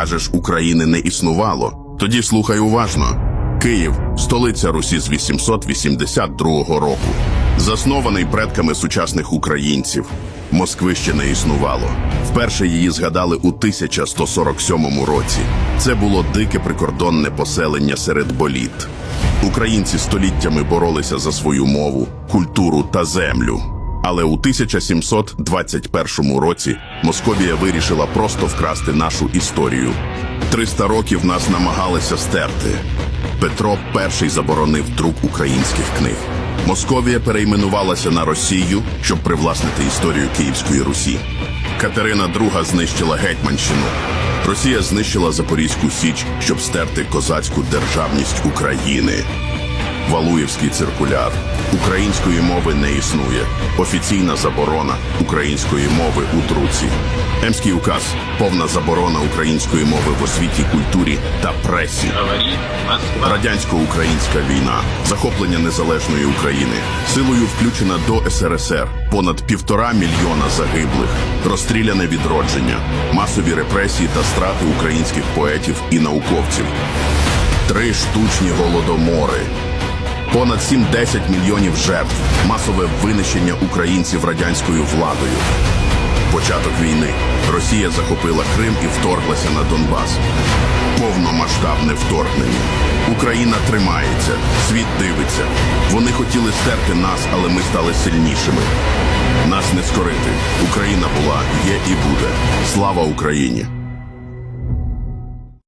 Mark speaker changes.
Speaker 1: Кажеш, України не існувало. Тоді слухай уважно. Київ столиця Русі з 882 року, заснований предками сучасних українців. Москви ще не існувало. Вперше її згадали у 1147 році. Це було дике прикордонне поселення серед боліт. Українці століттями боролися за свою мову, культуру та землю. Але у 1721 році Московія вирішила просто вкрасти нашу історію. 300 років нас намагалися стерти. Петро І заборонив друк українських книг. Московія перейменувалася на Росію, щоб привласнити історію Київської Русі. Катерина II знищила Гетьманщину. Росія знищила Запорізьку Січ, щоб стерти козацьку державність України. Валуєвський циркуляр. Української мови не існує. Офіційна заборона української мови у друці. Емський указ повна заборона української мови в освіті, культурі та пресі. Радянсько-українська війна, захоплення незалежної України, силою включена до СРСР, понад півтора мільйона загиблих, розстріляне відродження, масові репресії та страти українських поетів і науковців, три штучні голодомори, понад 7-10 мільйонів жертв, масове винищення українців радянською владою. Початок війни Росія захопила Крим і вторглася на Донбас. Повномасштабне вторгнення. Україна тримається, світ дивиться. Вони хотіли стерти нас, але ми стали сильнішими. Нас не скорити. Україна була, є і буде. Слава Україні!